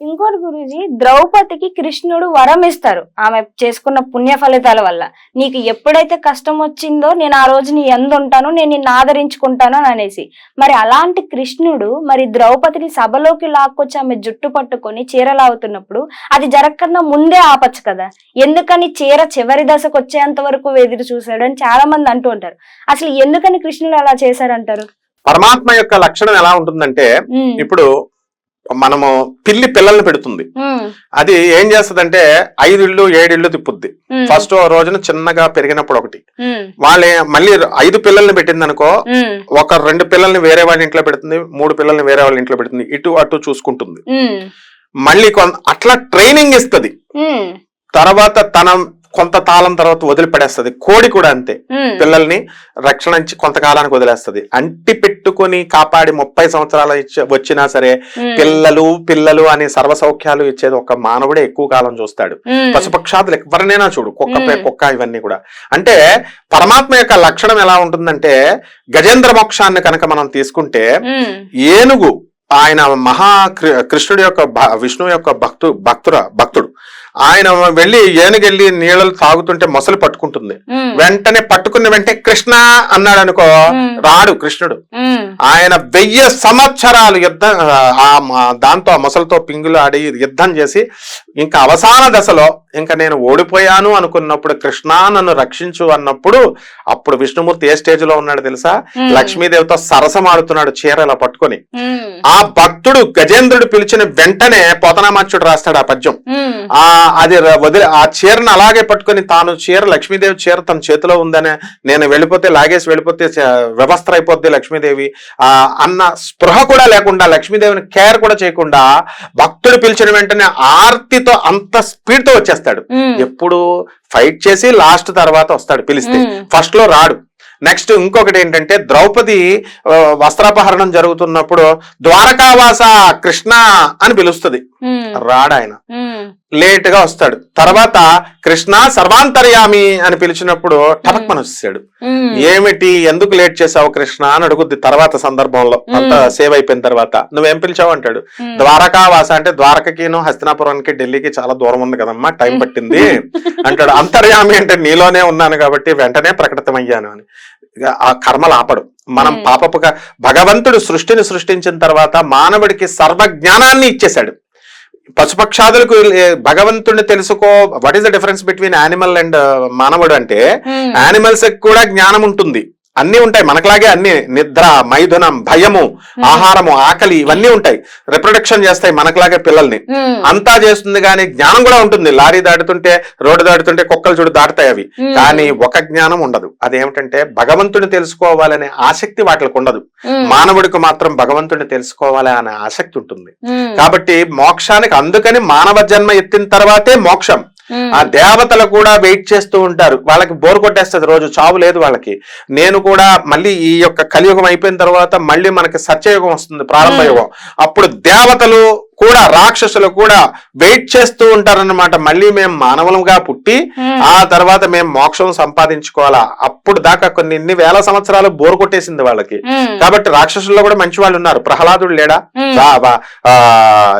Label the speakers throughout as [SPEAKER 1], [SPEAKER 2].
[SPEAKER 1] ఇంకోటి గురుజీ ద్రౌపదికి కృష్ణుడు వరం ఇస్తారు. ఆమె చేసుకున్న పుణ్య ఫలితాల వల్ల. నీకు ఎప్పుడైతే కష్టం వచ్చిందో నేను ఆ రోజు నీ ఎందు ఉంటాను నేను నిన్ను ఆదరించుకుంటాను అని అనేసి. మరి అలాంటి కృష్ణుడు మరి ద్రౌపదిని సభలోకి లాక్కొచ్చి ఆమె జుట్టు పట్టుకొని చీర లాగుతున్నప్పుడు అది జరగకన్నా ముందే ఆపచ్చు కదా. ఎందుకని చీర చివరి దశకు వచ్చేంత వరకు ఎదురు చూశాడు అని చాలా మంది అంటూ ఉంటారు. అసలు ఎందుకని కృష్ణుడు అలా చేశారంటారు?
[SPEAKER 2] పరమాత్మ యొక్క లక్షణం ఎలా ఉంటుందంటే ఇప్పుడు మనము పిల్లి పిల్లల్ని పెడుతుంది. అది ఏం చేస్తదంటే ఐదు ఇళ్ళు ఏడు ఇళ్ళు తిప్పుద్ది ఫస్ట్ రోజున చిన్నగా పెరిగినప్పుడు ఒకటి. వాళ్ళే మళ్ళీ ఐదు పిల్లల్ని పెట్టింది అనుకో ఒక రెండు పిల్లల్ని వేరే వాళ్ళ ఇంట్లో పెడుతుంది మూడు పిల్లల్ని వేరే వాళ్ళ ఇంట్లో పెడుతుంది. ఇటు అటు చూసుకుంటుంది. మళ్ళీ అట్లా ట్రైనింగ్ ఇస్తుంది. తర్వాత తన కొంత కాలం తర్వాత వదిలిపడేస్తుంది. కోడి కూడా అంతే. పిల్లల్ని రక్షణ ఇచ్చి కొంతకాలానికి వదిలేస్తుంది. అంటి పెట్టుకొని కాపాడి ముప్పై సంవత్సరాలు వచ్చినా సరే పిల్లలు పిల్లలు అని సర్వ సౌఖ్యాలు ఇచ్చేది ఒక మానవుడే ఎక్కువ కాలం చూస్తాడు. పశుపక్షాదులు ఎవరినైనా చూడు కుక్క. కుక్క ఇవన్నీ కూడా. అంటే పరమాత్మ యొక్క లక్షణం ఎలా ఉంటుందంటే గజేంద్ర మోక్షాన్ని కనుక మనం తీసుకుంటే ఏనుగు ఆయన మహా కృష్ణుడి యొక్క విష్ణువు యొక్క భక్తు భక్తుర భక్తుడు. ఆయన వెళ్ళి ఏనుగెళ్ళి నీళ్ళలు తాగుతుంటే మొసలు పట్టుకుంటుంది. వెంటనే పట్టుకున్న వెంటనే కృష్ణ అన్నాడు అనుకో. రాడు కృష్ణుడు. ఆయన వెయ్యి సంవత్సరాలు యుద్ధం దాంతో ఆ మొసలతో పింగులు ఆడి యుద్ధం చేసి ఇంకా అవసాన దశలో ఇంకా నేను ఓడిపోయాను అనుకున్నప్పుడు కృష్ణ నన్ను రక్షించు అన్నప్పుడు అప్పుడు విష్ణుమూర్తి ఏ స్టేజ్లో ఉన్నాడు తెలుసా. లక్ష్మీదేవితో సరసం ఆడుతున్నాడు చీర ఇలా పట్టుకొని ఆ భక్తుడు గజేంద్రుడు పిలిచిన వెంటనే పోతనామాచ్యుడు రాస్తాడు ఆ పద్యం. ఆ అది వదిలి ఆ చీరను అలాగే పట్టుకొని తాను చీర లక్ష్మీదేవి చీర తన చేతిలో ఉందనే నేను వెళ్ళిపోతే లాగేసి వెళ్ళిపోతే వ్యవస్థ అయిపోద్ది లక్ష్మీదేవి. అన్న స్పృహ కూడా లేకుండా లక్ష్మీదేవిని కేర్ కూడా చేయకుండా భక్తుడు పిలిచిన వెంటనే ఆర్తితో అంత స్పీడ్తో వచ్చేస్తాడు ఎప్పుడు ఫైట్ చేసి లాస్ట్ తర్వాత వస్తాడు పిలిస్తే. ఫస్ట్లో రాడు. నెక్స్ట్ ఇంకొకటి ఏంటంటే ద్రౌపది వస్త్రాపహరణం జరుగుతున్నప్పుడు ద్వారకావాస కృష్ణ అని పిలుస్తుంది.
[SPEAKER 1] ఉమ్,
[SPEAKER 2] రాడు ఆయన
[SPEAKER 1] ఉమ్,
[SPEAKER 2] లేట్గా వస్తాడు. తర్వాత కృష్ణ సర్వాంతర్యామి అని పిలిచినప్పుడు టపక్మని
[SPEAKER 1] ఉమ్,
[SPEAKER 2] ఏమిటి? ఎందుకు లేట్ చేసావు కృష్ణ? అని అడుగుద్ది తర్వాత సందర్భంలో. అంత. సేవ్ అయిపోయిన తర్వాత. నువ్వేం పిలిచావు? అంటాడు.
[SPEAKER 1] ఉమ్,
[SPEAKER 2] ద్వారకావాస అంటే ద్వారకకిను హస్తినాపురానికి ఢిల్లీకి చాలా దూరం ఉంది కదమ్మా టైం పట్టింది. అంటాడు. అంతర్యామి అంటే నీలోనే ఉన్నాను కాబట్టి వెంటనే ప్రకటితమయ్యాను అని. ఆ కర్మలు ఆపడు మనం. పాపపుగా భగవంతుడు సృష్టిని సృష్టించిన తర్వాత మానవుడికి సర్వ జ్ఞానాన్ని ఇచ్చేశాడు. పశుపక్షాదులకు భగవంతుడిని తెలుసుకో what is the difference between animal and మానవుడు అంటే యానిమల్స్ కూడా జ్ఞానం ఉంటుంది. అన్ని ఉంటాయి. మనకులాగే అన్ని. నిద్ర మైథునం భయము ఆహారము ఆకలి ఇవన్నీ ఉంటాయి. రిప్రొడక్షన్ చేస్తాయి మనకులాగే పిల్లల్ని. అంతా చేస్తుంది కానీ జ్ఞానం కూడా ఉంటుంది. లారీ దాటుతుంటే రోడ్డు దాటుతుంటే కుక్కలు చూడు దాటుతాయి అవి. కానీ ఒక జ్ఞానం ఉండదు. అదేమిటంటే భగవంతుని తెలుసుకోవాలనే ఆసక్తి వాటికి ఉండదు. మానవుడికి మాత్రం భగవంతుని తెలుసుకోవాలి అనే ఆసక్తి ఉంటుంది. కాబట్టి మోక్షానికి అందుకని మానవ జన్మ ఎత్తిన తర్వాతే మోక్షం. ఆ దేవతలు కూడా వెయిట్ చేస్తూ ఉంటారు. వాళ్ళకి బోర్ కొట్టేస్తుంది రోజు చావు లేదు వాళ్ళకి. నేను కూడా మళ్ళీ ఈ యొక్క కలియుగం అయిపోయిన తర్వాత మళ్ళీ మనకి సత్యయుగం వస్తుంది ప్రారంభ యుగం. అప్పుడు దేవతలు కూడా రాక్షసులు కూడా వెయిట్ చేస్తూ ఉంటారన్నమాట. మళ్ళీ మేము మానవులుగా పుట్టి ఆ తర్వాత మేము మోక్షం సంపాదించుకోవాలా? అప్పుడు దాకా కొన్ని ఇన్ని వేల సంవత్సరాలు బోర్ కొట్టేసింది వాళ్ళకి. కాబట్టి రాక్షసుల్లో కూడా మంచి వాళ్ళు ఉన్నారు. ప్రహ్లాదుడు లేడా?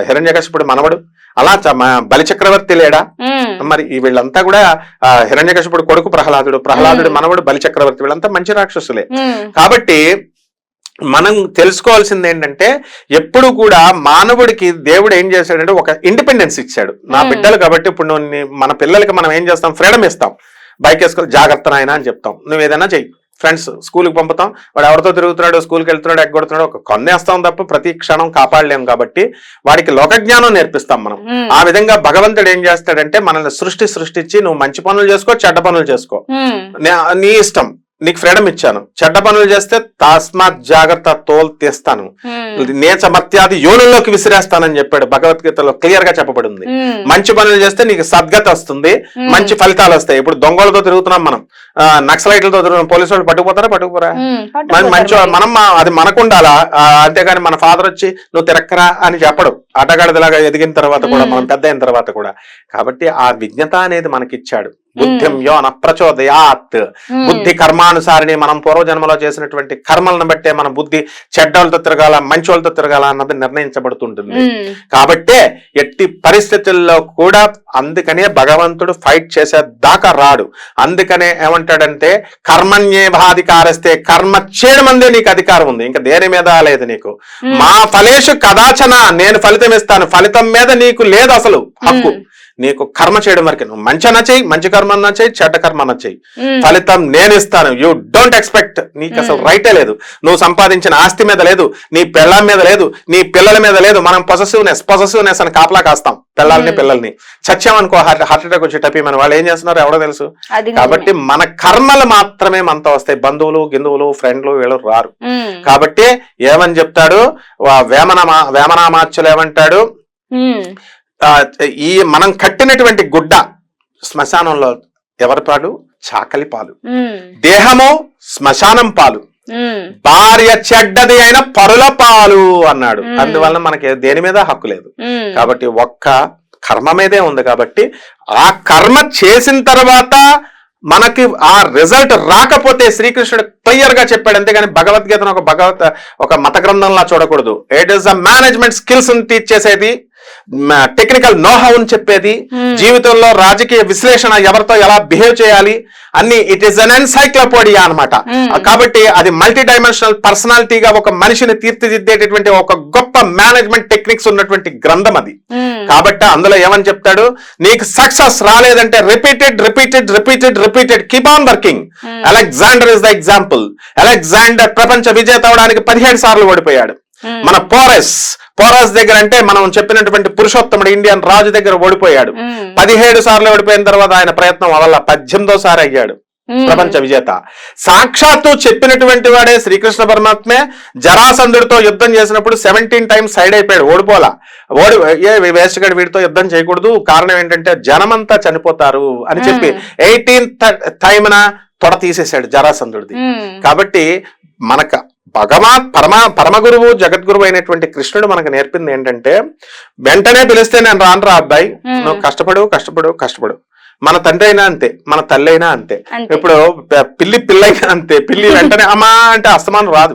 [SPEAKER 2] హిరణ్యకశిపుడు మనవడు. అలా చ- మ- బలిచక్రవర్తి లేడా? మరి ఈ వీళ్ళంతా కూడా హిరణ్యకశిపుడు కొడుకు ప్రహ్లాదుడు. ప్రహ్లాదుడు. మనవడు బలిచక్రవర్తి. వీళ్ళంతా మంచి రాక్షసులే. కాబట్టి మనం తెలుసుకోవాల్సింది ఏంటంటే ఎప్పుడు కూడా మానవుడికి దేవుడు ఏం చేశాడంటే ఒక ఇండిపెండెన్స్ ఇచ్చాడు. నా. బిడ్డలు కాబట్టి ఇప్పుడు మన పిల్లలకి మనం ఏం చేస్తాం? ఫ్రీడమ్ ఇస్తాం. బైక్ వేసుకొని జాగ్రత్త నాయనా అని చెప్తాం. నువ్వు ఏదైనా చెయ్యి. ఫ్రెండ్స్ స్కూల్కి పంపుతాం. వాడు ఎవరితో తిరుగుతున్నాడు స్కూల్కి వెళ్తున్నాడు ఎగ్గొడుతున్నాడు ఒక కొన్నేస్తాం తప్ప ప్రతి క్షణం కాపాడలేం కాబట్టి వాడికి లోకజ్ఞానం నేర్పిస్తాం మనం. ఆ విధంగా భగవంతుడు ఏం చేస్తాడంటే మనల్ని సృష్టి సృష్టించి నువ్వు మంచి పనులు చేసుకో చెడ్డ పనులు చేసుకో. నీ ఇష్టం నీకు ఫ్రీడమ్ ఇచ్చాను. చెడ్డ పనులు చేస్తే తస్మాత్ జాగ్రత్త తోలు తీస్తాను. నేచ మత్యాది యోనుల్లోకి విసిరేస్తానని చెప్పాడు భగవద్గీతలో క్లియర్గా చెప్పబడింది మంచి పనులు చేస్తే నీకు సద్గతి వస్తుంది మంచి ఫలితాలు వస్తాయి. ఇప్పుడు దొంగలతో తిరుగుతున్నాం మనం. నక్సలైట్లతో తిరుగుతున్నాం. పోలీసు వాళ్ళు పట్టుకుపోతారా? పట్టుకుపోరా? మంచి. మనం అది మనకు ఉండాలా ఆ, అంతేగాని మన ఫాదర్ వచ్చి నువ్వు తిరక్కరా అని చెప్పడు. అటగాడిదిలాగా ఎదిగిన తర్వాత కూడా. మనం పెద్ద అయిన తర్వాత కూడా. కాబట్టి ఆ విజ్ఞత అనేది మనకిచ్చాడు. బుద్ధిం యో ప్రచోదయాత్. బుద్ధి కర్మానుసారిని మనం పూర్వజన్మలో చేసినటువంటి కర్మలను బట్టే మన బుద్ధి చెడ్డోళ్ళతో తిరగాల మంచి వాళ్ళతో తిరగాల అన్నది నిర్ణయించబడుతుంటుంది. కాబట్టే ఎట్టి పరిస్థితుల్లో కూడా అందుకనే భగవంతుడు ఫైట్ చేసే దాకా రాడు. అందుకనే ఏమంటాడంటే కర్మణ్యేవాధికారస్తే కర్మ చేయడం నీకు అధికారం ఉంది. ఇంకా దేని మీద లేదు నీకు. మా ఫలేషు కదాచన నేను ఫలితం ఇస్తాను. ఫలితం మీద నీకు లేదు అసలు హక్కు. నీకు కర్మ చేయడం వరకు. నువ్వు మంచి అన్న చెయ్యి మంచి కర్మ అన్న చెయ్యి చెడ్డ కర్మ అన్న చెయ్యి ఫలితం నేను ఇస్తాను. యూ డోంట్ ఎక్స్పెక్ట్ నీకు అసలు. రైటే లేదు. నువ్వు సంపాదించిన ఆస్తి మీద లేదు. నీ పిల్లల మీద లేదు. నీ పిల్లల మీద లేదు. మనం పొసెసివ్నెస్ పొసెసివ్నెస్ అని కాపలా కాస్తాం. పిల్లల్ని. పిల్లల్ని. చచ్చామనుకో హార్ట్ హార్ట్ అటాక్ వచ్చేటప్పి మన వాళ్ళు ఏం చేస్తున్నారు ఎవడో తెలుసు. కాబట్టి మన కర్మలు మాత్రమే మనతో వస్తాయి. బంధువులు గిందువులు ఫ్రెండ్లు వీళ్ళు రారు. కాబట్టి ఏమని చెప్తాడు? వా- వేమన వేమనామాచ్యులు ఏమంటాడు? ఈ మనం కట్టినటువంటి గుడ్డ శ్మశానంలో ఎవరి పాలు? చాకలి పాలు. దేహము శ్మశానం పాలు. భార్య చెడ్డది అయిన పరుల పాలు అన్నాడు.
[SPEAKER 1] మ్మ్.
[SPEAKER 2] అందువలన మనకి దేని మీద హక్కు లేదు. కాబట్టి ఒక్క కర్మ మీదే ఉంది కాబట్టి ఆ కర్మ చేసిన తర్వాత మనకి ఆ రిజల్ట్ రాకపోతే శ్రీకృష్ణుడు క్లియర్గా చెప్పాడు. అంతేగాని భగవద్గీతను ఒక భగవత్ ఒక మత గ్రంథంలా చూడకూడదు. It is a management skills teach చేసేది టెక్నికల్ నోహౌన్ చెప్పేది
[SPEAKER 1] Hmm.
[SPEAKER 2] జీవితంలో రాజకీయ విశ్లేషణ ఎవరితో ఎలా బిహేవ్ చేయాలి అన్ని ఇట్ ఈస్ అన్ ఎన్సైక్లోపీడియా అనమాట
[SPEAKER 1] Hmm.
[SPEAKER 2] కాబట్టి అది మల్టీ డైమెన్షనల్ పర్సనాలిటీగా ఒక మనిషిని తీర్చిదిద్దేటటువంటి ఒక గొప్ప మేనేజ్మెంట్ టెక్నిక్స్ ఉన్నటువంటి గ్రంథం అది.
[SPEAKER 1] ఉమ్,
[SPEAKER 2] కాబట్టి అందులో ఏమని చెప్తాడు? నీకు సక్సెస్ రాలేదంటే repeated repeated repeated repeated keep on working
[SPEAKER 1] Hmm.
[SPEAKER 2] Alexander is the example Alexander ప్రపంచ విజేత అవడానికి పదిహేడు సార్లు ఓడిపోయాడు.
[SPEAKER 1] ఉమ్,
[SPEAKER 2] మన పోరస్ పోరస్ దగ్గర అంటే మనం చెప్పినటువంటి పురుషోత్తముడు ఇండియన్ రాజు దగ్గర ఓడిపోయాడు. పదిహేడు సార్లు ఓడిపోయిన తర్వాత ఆయన ప్రయత్నం వల్ల పద్దెనిమిదో సారి అయ్యాడు ప్రపంచ విజేత. సాక్షాత్తు చెప్పినటువంటి వాడే శ్రీకృష్ణ పరమాత్మే జరాసంధుడితో యుద్ధం చేసినప్పుడు సెవెంటీన్ టైమ్స్ సైడ్ అయిపోయాడు ఓడిపోలా. ఓడి ఏ వేస్ట్ గడి వీడితో యుద్ధం చేయకూడదు కారణం ఏంటంటే జనమంతా చనిపోతారు అని చెప్పి ఎయిటీన్ టైమ్న తొడ తీసేశాడు జరాసంధుడిది. కాబట్టి మనకు భగవా పరమ పరమ గురువు జగద్గురువు అయినటువంటి కృష్ణుడు మనకు నేర్పింది ఏంటంటే వెంటనే పిలిస్తే నేను రాను రా అబ్బాయి. నువ్వు కష్టపడు కష్టపడు కష్టపడు. మన తండ్రి అయినా అంతే మన తల్లి అయినా అంతే. ఇప్పుడు పిల్లి పిల్లైనా అంతే. పిల్లి వెంటనే అమ్మా అంటే అస్తమానం రాదు.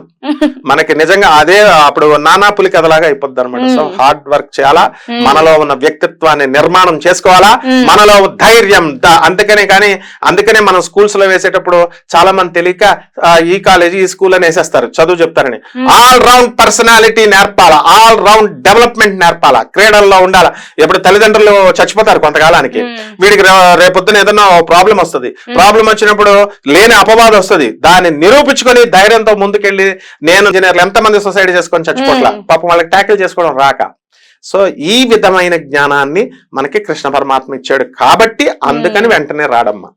[SPEAKER 2] మనకి నిజంగా అదే అప్పుడు నానా పులి కథలాగా అయిపోద్ది అనమాట సో. హార్డ్ వర్క్ చేయాలా. మనలో ఉన్న వ్యక్తిత్వాన్ని నిర్మాణం చేసుకోవాలా. మనలో ధైర్యం ద- అందుకనే కానీ అందుకనే మనం స్కూల్స్లో వేసేటప్పుడు చాలా మంది తెలియక ఈ కాలేజీ ఈ స్కూల్ అని వేసేస్తారు. చదువు చెప్తారని. ఆల్ రౌండ్ పర్సనాలిటీ నేర్పాలా? ఆల్ రౌండ్ డెవలప్మెంట్ నేర్పాలా? క్రీడల్లో ఉండాలా? ఎప్పుడు తల్లిదండ్రులు చచ్చిపోతారు కొంతకాలానికి. వీడికి రేపొద్దున ఏదైనా ప్రాబ్లం వస్తుంది. ప్రాబ్లం వచ్చినప్పుడు లేని అపవాదం వస్తుంది. దాన్ని నిరూపించుకొని ధైర్యంతో ముందుకెళ్ళి నేను ఇంజనీర్లు ఎంతమంది సొసైటీ చేసుకొని చచ్చిపోట్ల. పాపం వాళ్ళకి ట్యాకిల్ చేసుకోవడం రాక సో ఈ విధమైన జ్ఞానాన్ని మనకి కృష్ణ పరమాత్మ ఇచ్చాడు కాబట్టి అందుకని వెంటనే రాడమ్మా.